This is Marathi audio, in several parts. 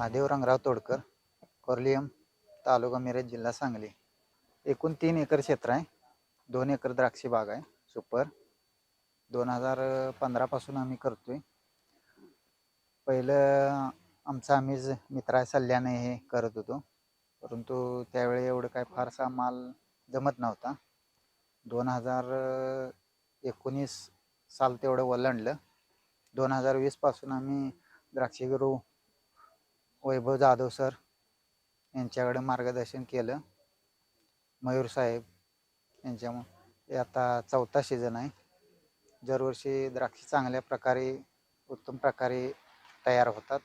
महादेव रंगराव तोडकर कोर्लियम तालुका मिरज जिल्हा सांगली. एकूण तीन एकर क्षेत्र आहे. दोन एकर द्राक्षी बाग आहे. सुपर. दोन हजार पंधरापासून आम्ही करतोय. पहिलं आमचा आम्हीच मित्रा सल्ल्याने हे करत होतो. परंतु त्यावेळी एवढं काय फारसा माल जमत नव्हता. दोन हजार एकोणीस साल तेवढं वलंडलं. दोन हजार वीसपासून आम्ही द्राक्षी गुरु वैभव जाधव सर यांच्याकडे मार्गदर्शन केलं. मयूर साहेब यांच्यामुळे हे आता चौथा सीझन आहे. दरवर्षी द्राक्षे चांगल्या प्रकारे उत्तम प्रकारे तयार होतात.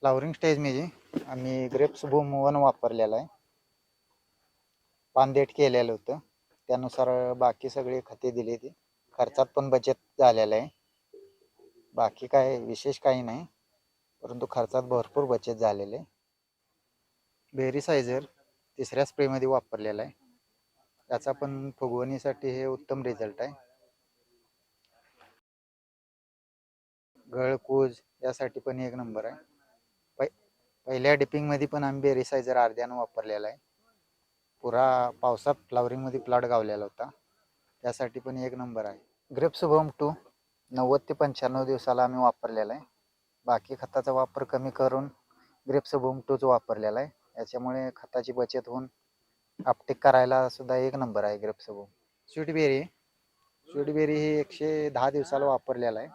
फ्लावरिंग स्टेज म्हणजे आम्ही ग्रेप्स बूम वन वापरलेला आहे. पानदेट केलेलं होतं. त्यानुसार बाकी सगळी खते दिली ती. खर्चात पण बचत झालेलं आहे. बाकी काय विशेष काही नाही. परंतु खर्चात भरपूर बचत झालेली आहे. बेरी सायझर तिसऱ्या स्प्रेमध्ये वापरलेला आहे. त्याचा पण फुगवणीसाठी हे उत्तम रिझल्ट आहे. गळकूज यासाठी पण एक नंबर आहे. पै पहिल्या डिपिंगमध्ये पण आम्ही बेरी सायझर अर्ध्यानं वापरलेला आहे. पुरा पावसात फ्लावरिंगमध्ये प्लॉट गावलेला होता. त्यासाठी पण एक नंबर आहे. ग्रेप्स होम टू नव्वद ते पंच्याण्णव दिवसाला आम्ही वापरलेला आहे. बाकी खताचा वापर कमी करून ग्रेप्स बूम टूच वापरलेला आहे. याच्यामुळे खताची बचत होऊन आपटेक करायला सुद्धा एक नंबर आहे ग्रेप्स बूम स्वीटबेरी स्वीटबेरी ही एकशे दहा दिवसाला वापरलेला आहे.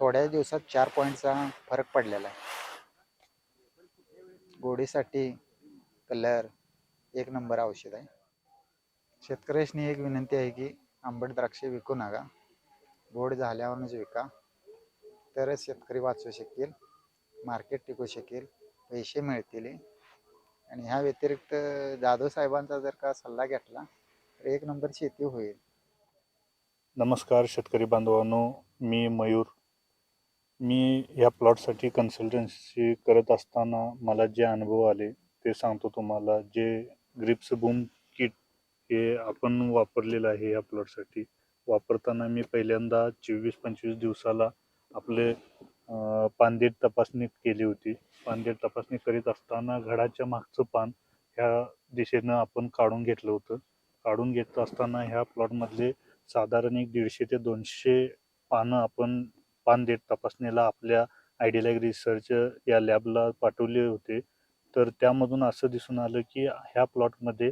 थोड्याच दिवसात चार पॉईंटचा फरक पडलेला आहे. गोडीसाठी कलर एक नंबर औषध आहे. शेतकऱ्याशी एक विनंती आहे की आंबट द्राक्षे विकू नका. गोड झाल्यावरच विका. तरच शेतकरी वाचू शकेल मार्केट टिकू शकेल पैसे मिळतील. आणि ह्या व्यतिरिक्त जाधव साहेबांचा जर का सल्ला घेतला तर एक नंबर शेती होईल. नमस्कार शेतकरी बांधवांनो मी मयूर. मी या प्लॉटसाठी कन्सल्टन्सी करत असताना मला जे अनुभव आले ते सांगतो तुम्हाला. जे ग्रिप्स बूम किट हे आपण वापरलेलं आहे या प्लॉटसाठी वापरताना मी पहिल्यांदा चोवीस पंचवीस दिवसाला आपले पानदेठ पानदेट तपासणी केली होती. पानदेट तपासणी करीत असताना घडाच्या मागचं पान ह्या दिशेनं आपण काढून घेतलं होतं. काढून घेत असताना ह्या प्लॉटमधले साधारण एक दीडशे ते दोनशे पानं आपण पानदेट तपासणीला आपल्या आयडियलॅग रिसर्च या लॅबला पाठवले होते. तर त्यामधून असं दिसून आलं की ह्या प्लॉटमध्ये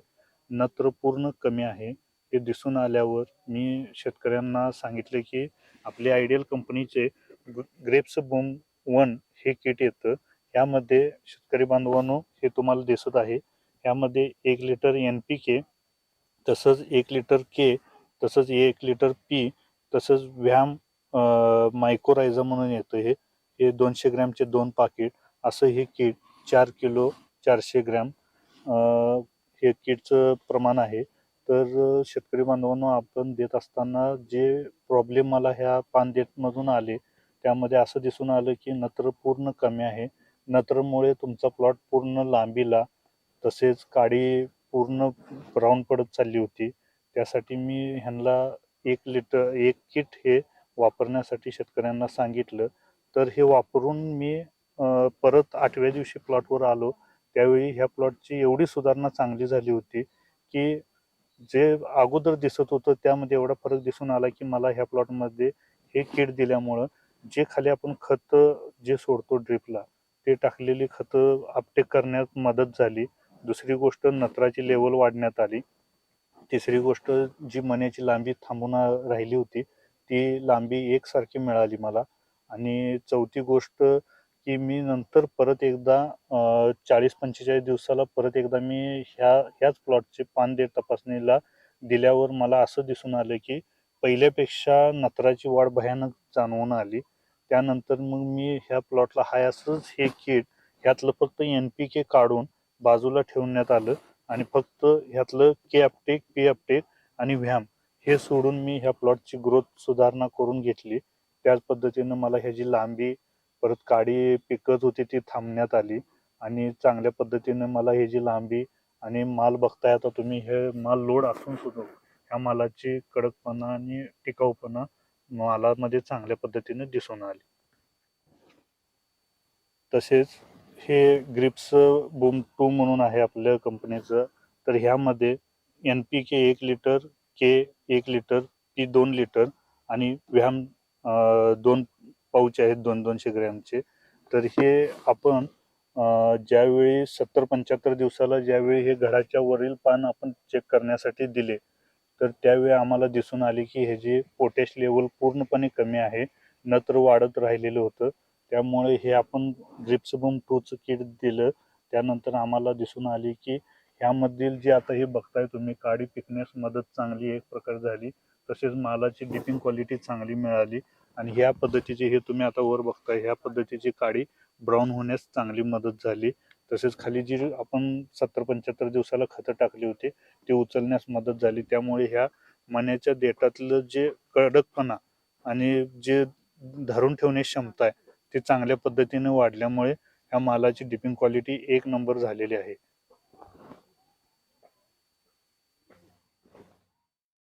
नत्र पूर्ण कमी आहे. हे दिसून आल्यावर मी शेतकऱ्यांना सांगितले की आपले आयडियल कंपनीचे ग्रेप्स बूम वन हे किट येतं. यामध्ये शेतकरी बांधवांनो हे तुम्हाला दिसत आहे. यामध्ये एक लिटर एन पी के तसंच एक लिटर के तसंच एक लिटर पी तसंच व्हॅम मायक्रोरायझा म्हणून येतं हे. हे दोनशे ग्रॅमचे दोन पाकिट. असं हे किट चार किलो चारशे ग्रॅम हे किटचं प्रमाण आहे. तर शेतकरी बांधवांनो आपण देत असताना जे प्रॉब्लेम मला ह्या पानदेटमधून आले त्यामध्ये असं दिसून आलं की नत्र पूर्ण कमी आहे. नत्रमुळे तुमचा प्लॉट पूर्ण लांबीला तसेच काडी पूर्ण ब्राऊन पडत चालली होती. त्यासाठी मी ह्यांना एक लिटर एक किट हे वापरण्यासाठी शेतकऱ्यांना सांगितलं. तर हे वापरून मी परत आठव्या दिवशी प्लॉटवर आलो. त्यावेळी ह्या प्लॉटची एवढी सुधारणा चांगली झाली होती की जे अगोदर दिसत होतं त्यामध्ये एवढा फरक दिसून आला की मला ह्या प्लॉटमध्ये हे किट दिल्यामुळं जे खाली आपण खत जे सोडतो ड्रिपला ते टाकलेली खतं आपटेक करण्यात मदत झाली. दुसरी गोष्ट नत्राची लेवल वाढण्यात आली. तिसरी गोष्ट जी मण्याची लांबी थांबून राहिली होती ती लांबी एकसारखी मिळाली मला. आणि चौथी गोष्ट की मी नंतर परत एकदा चाळीस पंचेचाळीस दिवसाला परत एकदा मी ह्या ह्याच प्लॉटचे पान देत तपासणीला दिल्यावर मला असं दिसून आलं की पहिल्यापेक्षा नत्राची वाढ भयानक जाणवून आली. त्यानंतर मग मी ह्या प्लॉटला हाय असंच हे किट ह्यातलं फक्त एन पी के काढून बाजूला ठेवण्यात आलं आणि फक्त ह्यातलं के अपटेक पी अपटेक आणि व्याम हे सोडून मी ह्या प्लॉटची ग्रोथ सुधारणा करून घेतली. त्याच पद्धतीनं मला ह्याची लांबी परत काडी पिकत होती ती थांबण्यात आली आणि चांगल्या पद्धतीनं मला ह्याची लांबी आणि माल बघताय आता तुम्ही हे माल लोड असून सुद्धा ह्या मालाची कडकपणा आणि टिकाऊपणा मालामध्ये चांगल्या पद्धतीने दिसून आली. तसेच हे ग्रिप्स बूम टू म्हणून आहे आपल्या कंपनीचं. तर ह्यामध्ये एन पी के एक लिटर के एक लिटर पी दोन लिटर आणि व्यायाम दोन पाऊच आहेत दोन दोनशे ग्रॅमचे. तर हे आपण ज्यावेळी सत्तर पंच्याहत्तर दिवसाला ज्यावेळी हे घडाच्या वरील पान आपण चेक करण्यासाठी दिले तर त्यावेळी आम्हाला दिसून आले की हे जे पोटॅश लेवल पूर्णपणे कमी आहे नत्र वाढत राहिलेलं होतं. त्यामुळे हे आपण रिप्सबम टूचं किट दिलं. त्यानंतर आम्हाला दिसून आली की ह्यामधील जे आता हे बघताय तुम्ही काडी पिकण्यास मदत चांगली एक प्रकार झाली. तसेच मालाची डिपिंग क्वालिटी चांगली मिळाली. आणि ह्या पद्धतीचे हे तुम्ही आता वर बघताय ह्या पद्धतीची काडी ब्राऊन होण्यास चांगली मदत झाली. तसेच खाली जी आपण सत्तर पंच्याहत्तर दिवसाला खतं टाकली होती ती उचलण्यास मदत झाली. त्यामुळे ह्या मण्याच्या देठातलं जे कडकपणा आणि जे धरून ठेवण्याची क्षमता आहे ती चांगल्या पद्धतीने वाढल्यामुळे ह्या मालाची डिपिंग क्वालिटी एक नंबर झालेली आहे.